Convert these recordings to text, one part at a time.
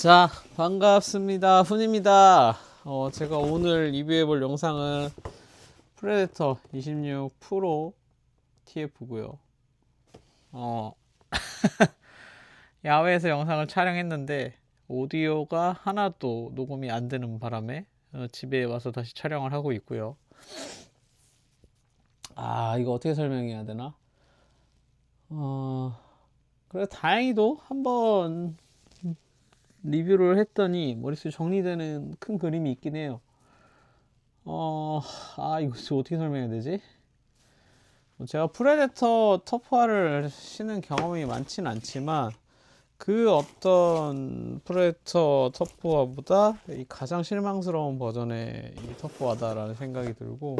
자, 반갑습니다. 훈입니다. 어, 제가 오늘 리뷰해 볼 영상은 프레데터 26 프로 TF고요. 어, 야외에서 영상을 촬영했는데 오디오가 하나도 녹음이 안 되는 바람에 어, 집에 와서 다시 촬영을 하고 있고요. 아, 이거 어떻게 설명해야 되나? 어, 그래 다행히도 한번 리뷰를 했더니 머릿속에 정리되는 큰 그림이 있긴 해요. 어, 아, 이거 어떻게 설명해야 되지? 뭐 제가 프레데터 터프화를 신은 경험이 많진 않지만 그 어떤 프레데터 터프화보다 이 가장 실망스러운 버전의 이 터프화다라는 생각이 들고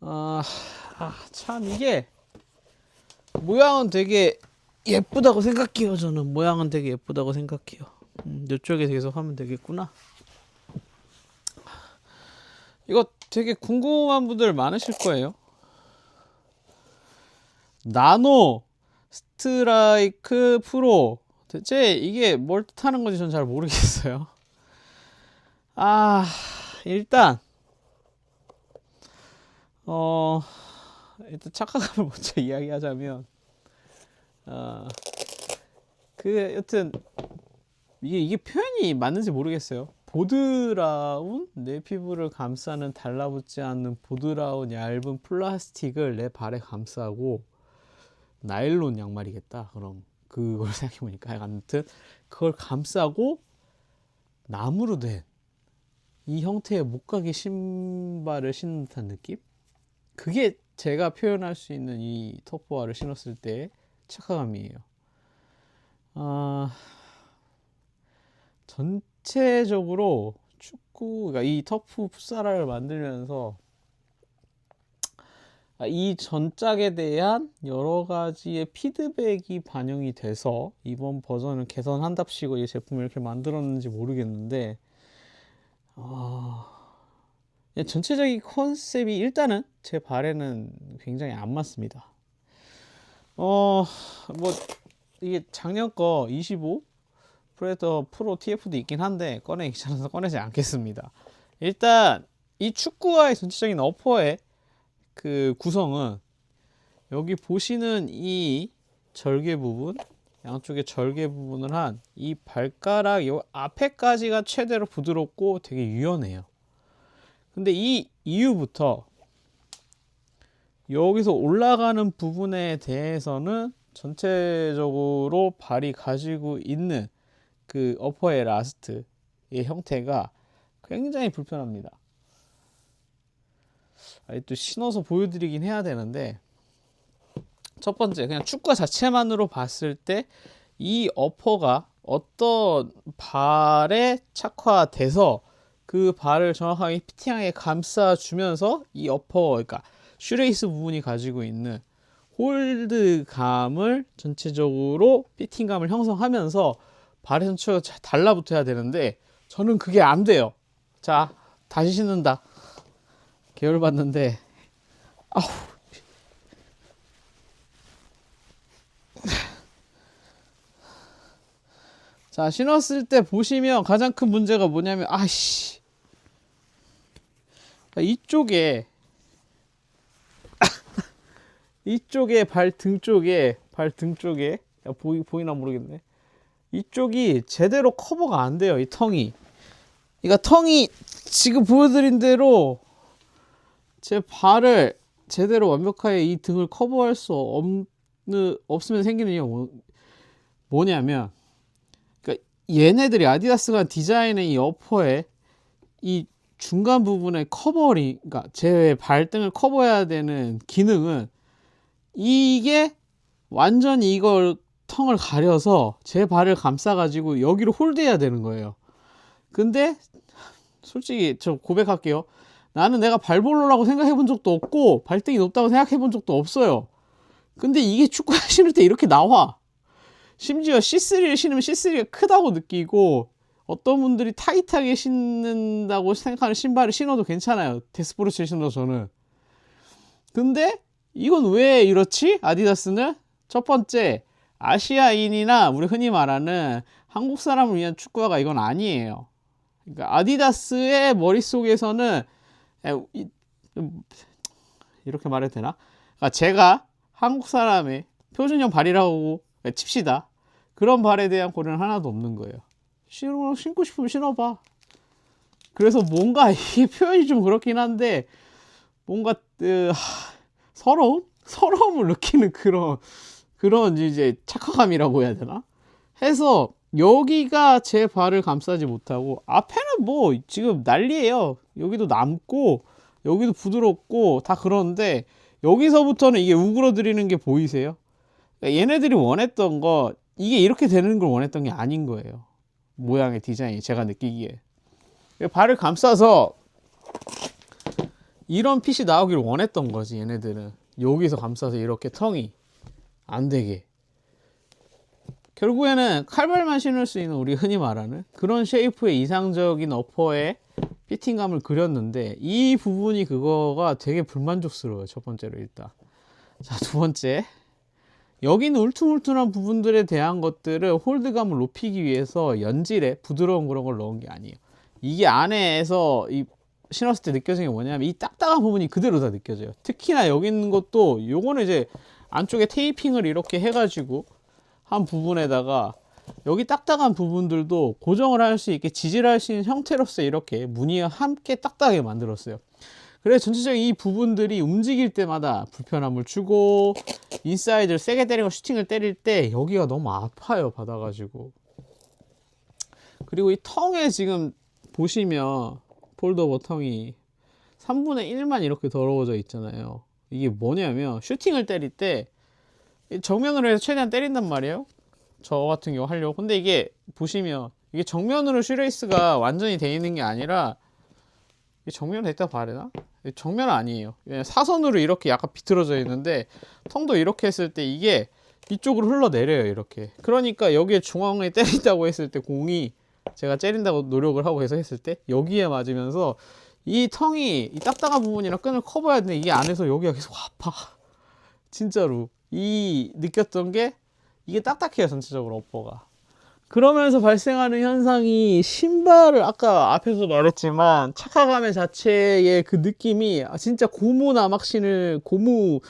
아, 아, 참 이게 모양은 되게 예쁘다고 생각해요. 저는 모양은 되게 예쁘다고 생각해요. 음, 이쪽에 계속 하면 되겠구나. 이거 되게 궁금한 분들 많으실 거예요. 나노 스트라이크 프로 대체 이게 뭘 뜻하는 건지 전 잘 모르겠어요. 아 일단 어 일단 착각감을 먼저 이야기하자면 어, 그 여튼 이게 이게 표현이 맞는지 모르겠어요. 보드라운 내 피부를 감싸는 달라붙지 않는 보드라운 얇은 플라스틱을 내 발에 감싸고 나일론 양말이겠다. 그럼 그걸 생각해 보니까 아무튼 그걸 감싸고 나무로 된 이 형태의 목각의 신발을 신는 듯한 느낌? 그게 제가 표현할 수 있는 이 터프화를 신었을 때 착화감이에요. 아, 전체적으로 축구, 그러니까 이 터프 풋사라를 만들면서 아, 이 전작에 대한 여러 가지의 피드백이 반영이 돼서 이번 버전을 개선한답시고 이 제품을 이렇게 만들었는지 모르겠는데, 아, 그냥 전체적인 컨셉이 일단은 제 발에는 굉장히 안 맞습니다. 어, 뭐, 이게 작년 거 25 프레더 프로 TF도 있긴 한데, 꺼내기 귀찮아서 꺼내지 않겠습니다. 일단, 이 축구와의 전체적인 어퍼의 그 구성은, 여기 보시는 이 절개 부분, 양쪽에 절개 부분을 한 이 발가락 요 앞에까지가 최대로 부드럽고 되게 유연해요. 근데 이 이후부터 여기서 올라가는 부분에 대해서는 전체적으로 발이 가지고 있는 그 어퍼의 라스트의 형태가 굉장히 불편합니다. 또 신어서 보여드리긴 해야 되는데 첫 번째 그냥 축구 자체만으로 봤을 때 이 어퍼가 어떤 발에 착화돼서 그 발을 정확하게 피팅하게 감싸주면서 이 어퍼 그러니까 슈레이스 부분이 가지고 있는 홀드감을 전체적으로 피팅감을 형성하면서 발의 전체가 잘 달라붙어야 되는데 저는 그게 안 돼요. 자 다시 신는다. 계열 받는데 아우 자 신었을 때 보시면 가장 큰 문제가 뭐냐면 아씨 이쪽에 이쪽에 발등 쪽에 발등 쪽에 야, 보이 보이나 모르겠네. 이쪽이 제대로 커버가 안 돼요. 이 텅이. 그러니까 텅이 지금 보여드린 대로 제 발을 제대로 완벽하게 이 등을 커버할 수 없는 없으면 생기는 이유가 뭐, 뭐냐면 그러니까 얘네들이 아디다스가 디자인의 이 어퍼에 이 중간 부분에 커버링, 그러니까 제 발등을 커버해야 되는 기능은 이게 완전히 이걸 텅을 가려서 제 발을 감싸가지고 여기로 홀드해야 되는 거예요. 근데 솔직히 저 고백할게요. 나는 내가 발볼로라고 생각해 본 적도 없고 발등이 높다고 생각해 본 적도 없어요. 근데 이게 축구 신을 때 이렇게 나와. 심지어 C3를 신으면 C3가 크다고 느끼고 어떤 분들이 타이트하게 신는다고 생각하는 신발을 신어도 괜찮아요. 데스포르츠를 신어도 저는. 근데 이건 왜 이렇지? 아디다스는 첫 번째 아시아인이나 우리 흔히 말하는 한국 사람을 위한 축구화가 이건 아니에요. 그러니까 아디다스의 머릿속에서는 이렇게 말해도 되나? 그러니까 제가 한국 사람의 표준형 발이라고 칩시다. 그런 발에 대한 고려는 하나도 없는 거예요. 신어 신고 싶으면 신어봐. 그래서 뭔가 이게 표현이 좀 그렇긴 한데 뭔가 으, 하, 서러움? 서러움을 느끼는 그런 그런 이제 착화감이라고 해야 되나? 해서 여기가 제 발을 감싸지 못하고 앞에는 뭐 지금 난리예요. 여기도 남고 여기도 부드럽고 다 그런데 여기서부터는 이게 우그러들이는 게 보이세요? 그러니까 얘네들이 원했던 거 이게 이렇게 되는 걸 원했던 게 아닌 거예요. 모양의 디자인이 제가 느끼기에 발을 감싸서 이런 핏이 나오기를 원했던 거지 얘네들은. 여기서 감싸서 이렇게 텅이 안 되게. 결국에는 칼발만 신을 수 있는 우리 흔히 말하는 그런 쉐이프의 이상적인 어퍼의 피팅감을 그렸는데 이 부분이 그거가 되게 불만족스러워요 첫 번째로 일단. 자 두 번째. 여기는 울퉁불퉁한 부분들에 대한 것들을 홀드감을 높이기 위해서 연질에 부드러운 그런 걸 넣은 게 아니에요. 이게 안에서 이 신었을 때 느껴지는 게 뭐냐면 이 딱딱한 부분이 그대로 다 느껴져요 특히나 여기 있는 것도 요거는 이제 안쪽에 테이핑을 이렇게 해가지고 한 부분에다가 여기 딱딱한 부분들도 고정을 할 수 있게 지지할 수 있는 형태로서 이렇게 무늬와 함께 딱딱하게 만들었어요. 그래서 전체적인 이 부분들이 움직일 때마다 불편함을 주고 인사이드를 세게 때리고 슈팅을 때릴 때 여기가 너무 아파요 받아가지고 그리고 이 텅에 지금 보시면 폴더 버 텅이 3분의 1만 이렇게 더러워져 있잖아요 이게 뭐냐면 슈팅을 때릴 때 정면으로 해서 최대한 때린단 말이에요. 저 같은 경우 하려고. 근데 이게 보시면 이게 정면으로 슈레이스가 완전히 돼 있는 게 아니라 정면으로 됐다 봐야 되나? 정면은 아니에요. 사선으로 이렇게 약간 비틀어져 있는데 텅도 이렇게 했을 때 이게 이쪽으로 흘러내려요 이렇게. 그러니까 여기에 중앙에 때린다고 했을 때 공이 제가 때린다고 노력을 하고 해서 했을 때 여기에 맞으면서 이 텅이 이 딱딱한 부분이랑 끈을 커버해야 되는데 이게 안에서 여기가 계속 아파. 진짜로. 이 느꼈던 게 이게 딱딱해요 전체적으로 어퍼가. 그러면서 발생하는 현상이 신발을 아까 앞에서 말했지만 착화감의 자체의 그 느낌이 아, 진짜 고무 나막신을 고무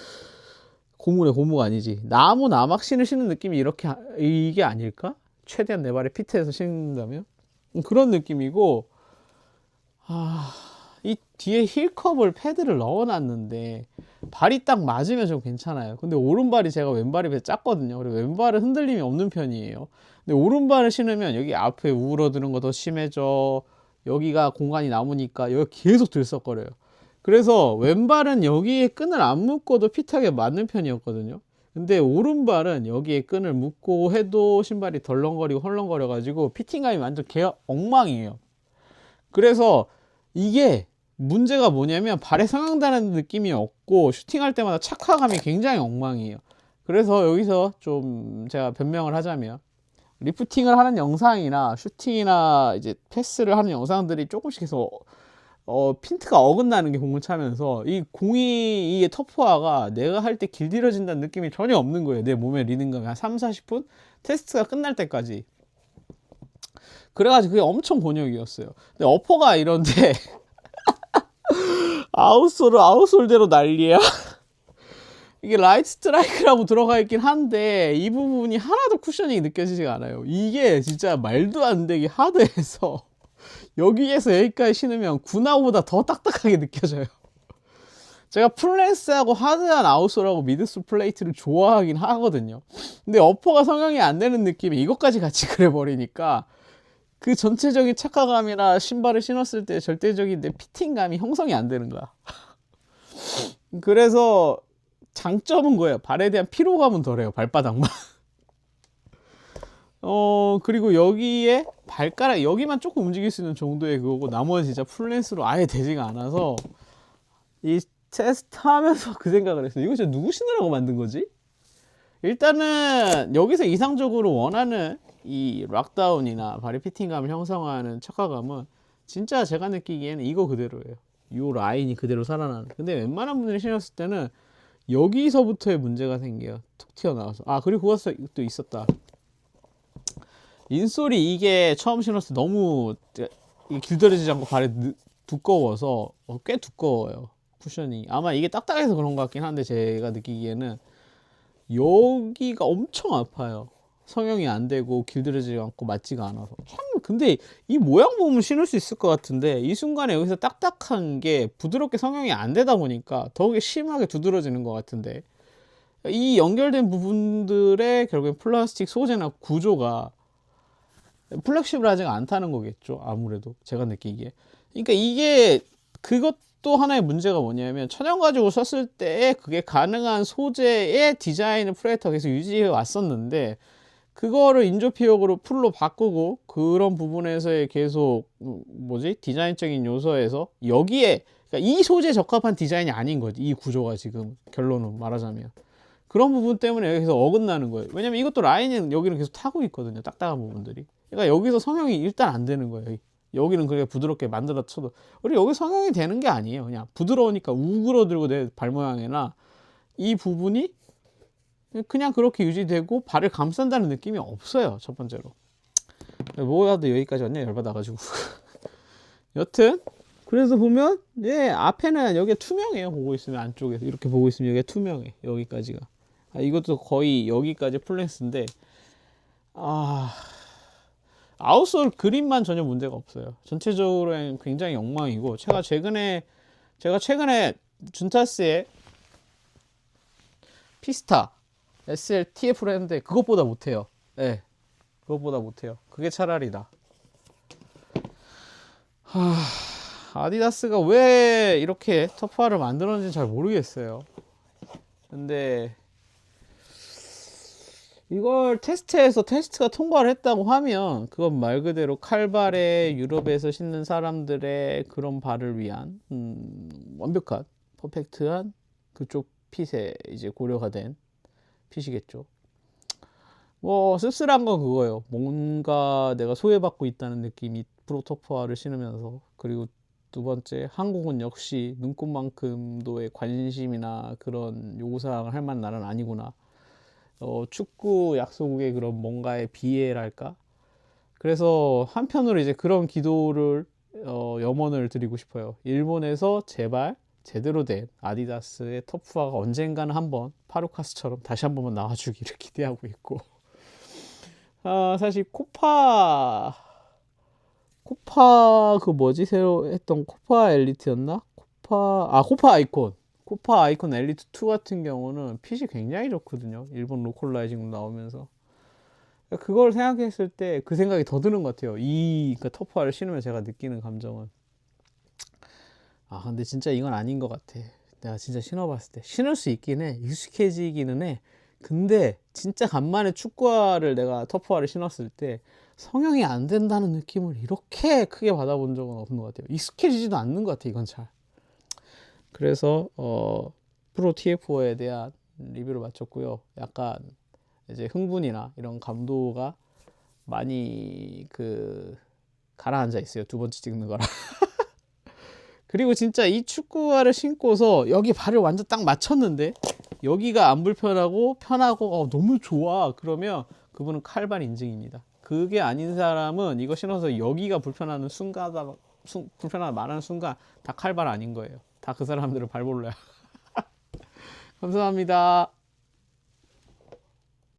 고무래 고무가 아니지. 나무 나막신을 신는 느낌이 이렇게 아- 이게 아닐까 최대한 내 발에 피트해서 신는다면 그런 느낌이고 아, 이 뒤에 힐컵을 패드를 넣어놨는데 발이 딱 맞으면 좀 괜찮아요. 근데 오른발이 제가 왼발이 배 작거든요. 그리고 왼발은 흔들림이 없는 편이에요. 근데 오른발을 신으면 여기 앞에 우울어드는 거 더 심해져. 여기가 공간이 남으니까 여기 계속 들썩거려요. 그래서 왼발은 여기에 끈을 안 묶어도 핏하게 맞는 편이었거든요. 근데 오른발은 여기에 끈을 묶고 해도 신발이 덜렁거리고 헐렁거려 가지고 피팅감이 완전 개 엉망이에요. 그래서 이게 문제가 뭐냐면 발에 상황다는 느낌이 없고 슈팅할 때마다 착화감이 굉장히 엉망이에요. 그래서 여기서 좀 제가 변명을 하자면 리프팅을 하는 영상이나 슈팅이나 이제 패스를 하는 영상들이 조금씩 해서 어, 핀트가 어긋나는 게 공을 차면서 이 공이 이게 터프화가 내가 할 때 길들여진다는 느낌이 전혀 없는 거예요. 내 몸에 리듬감이 한 3, 40분 테스트가 끝날 때까지. 그래가지고 그게 엄청 곤욕이었어요. 근데 어퍼가 이런데 아웃솔을 아웃솔대로 난리야. 이게 라이트 스트라이크라고 들어가 있긴 한데 이 부분이 하나도 쿠셔닝이 느껴지지가 않아요. 이게 진짜 말도 안 되게 하드해서 여기에서 여기까지 신으면 구나보다 더 딱딱하게 느껴져요. 제가 플랜스하고 하드한 아웃솔하고 미드솔 플레이트를 좋아하긴 하거든요. 근데 어퍼가 성형이 안 되는 느낌이 이것까지 같이 그래버리니까 그 전체적인 착화감이나 신발을 신었을 때 절대적인 내 피팅감이 형성이 안 되는 거야. 그래서 장점은 거예요. 발에 대한 피로감은 덜해요. 발바닥만. 어 그리고 여기에 발가락 여기만 조금 움직일 수 있는 정도의 그거고 나머지 진짜 풀랜스로 아예 되지가 않아서 이 테스트 하면서 그 생각을 했어요. 이거 진짜 누구 신으라고 만든 거지? 일단은 여기서 이상적으로 원하는 이 락다운이나 바리 피팅감을 형성하는 착화감은 진짜 제가 느끼기에는 이거 그대로예요. 이 라인이 그대로 살아나는. 근데 웬만한 분들이 신었을 때는 여기서부터의 문제가 생겨요. 툭 튀어나와서. 아 그리고 그것도 있었다. 인솔이 이게 처음 신었을 때 너무 길들여지지 않고 발이 느- 두꺼워서 어, 꽤 두꺼워요. 쿠션이 아마 이게 딱딱해서 그런 것 같긴 한데 제가 느끼기에는 여기가 엄청 아파요. 성형이 안 되고 길들여지지 않고 맞지가 않아서 참 근데 이 모양 보면 신을 수 있을 것 같은데 이 순간에 여기서 딱딱한 게 부드럽게 성형이 안 되다 보니까 더욱이 심하게 두드러지는 것 같은데 이 연결된 부분들의 결국엔 플라스틱 소재나 구조가 플렉시블하지가 않다는 거겠죠 아무래도 제가 느끼기에. 그러니까 이게 그것도 하나의 문제가 뭐냐면 천연 가지고 썼을 때 그게 가능한 소재의 디자인을 프레이터가 계속 유지해 왔었는데 그거를 인조 피혁으로 풀로 바꾸고 그런 부분에서의 계속 음, 뭐지? 디자인적인 요소에서 여기에 그러니까 이 소재에 적합한 디자인이 아닌 거지 이 구조가 지금 결론은 말하자면. 그런 부분 때문에 여기서 어긋나는 거예요. 왜냐면 이것도 라인은 여기는 계속 타고 있거든요 딱딱한 부분들이 그러니까 여기서 성형이 일단 안 되는 거예요. 여기는 그렇게 부드럽게 만들어 쳐도. 우리 여기 성형이 되는 게 아니에요. 그냥 부드러우니까 우그러들고 내 발 모양이나 이 부분이 그냥 그렇게 유지되고 발을 감싼다는 느낌이 없어요 첫 번째로. 뭐라도 여기까지 왔냐? 열받아가지고. 여튼 그래서 보면 예 앞에는 여기 투명해요. 보고 있으면 안쪽에서. 이렇게 보고 있으면 여기가 투명해 여기까지가. 아, 이것도 거의 여기까지 플랜스인데 아 아웃솔 그립만 전혀 문제가 없어요 전체적으로는 굉장히 엉망이고 제가 최근에 제가 최근에 준타스의 피스타 SL TF를 했는데 그것보다 못해요. 예. 그것보다 못해요. 그게 차라리 나. 하, 아디다스가 왜 이렇게 터프화를 만들었는지 잘 모르겠어요. 근데 이걸 테스트해서 테스트가 통과를 했다고 하면 그건 말 그대로 칼발에 유럽에서 신는 사람들의 그런 발을 위한 음, 완벽한 퍼펙트한 그쪽 핏에 이제 고려가 된 핏이겠죠. 뭐 씁쓸한 건 그거예요. 뭔가 내가 소외받고 있다는 느낌이 프로토프화를 신으면서 그리고 두 번째 한국은 역시 눈꽃만큼도의 관심이나 그런 요구사항을 할 만한 나라는 아니구나. 어, 축구 약소국의 그런 뭔가의 비애랄까? 그래서 한편으로 이제 그런 기도를 어, 염원을 드리고 싶어요. 일본에서 제발 제대로 된 아디다스의 터프화가 언젠가는 한번 파루카스처럼 다시 한 번만 나와주기를 기대하고 있고 아, 사실 코파 코파 그 뭐지 새로 했던 코파 엘리트였나? 코파 아 코파 아이콘 코파 아이콘 엘리트 2 같은 경우는 핏이 굉장히 좋거든요. 일본 로컬라이징 나오면서 그걸 생각했을 때 그 생각이 더 드는 것 같아요. 이 그러니까 터프화를 신으면 제가 느끼는 감정은 아 근데 진짜 이건 아닌 것 같아. 내가 진짜 신어봤을 때 신을 수 있긴 해. 익숙해지기는 해. 근데 진짜 간만에 축구화를 내가 터프화를 신었을 때 성형이 안 된다는 느낌을 이렇게 크게 받아본 적은 없는 것 같아요. 익숙해지지도 않는 것 같아 이건 잘. 그래서 어, 프로 TF4에 대한 리뷰를 마쳤고요. 약간 이제 흥분이나 이런 감도가 많이 그 가라앉아 있어요. 두 번째 찍는 거라. 그리고 진짜 이 축구화를 신고서 여기 발을 완전 딱 맞췄는데 여기가 안 불편하고 편하고 어, 너무 좋아. 그러면 그분은 칼발 인증입니다. 그게 아닌 사람은 이거 신어서 여기가 불편하는 순간, 순, 불편하다 말하는 순간 다 칼발 아닌 거예요. 다 그 사람들을 발볼로야. 감사합니다.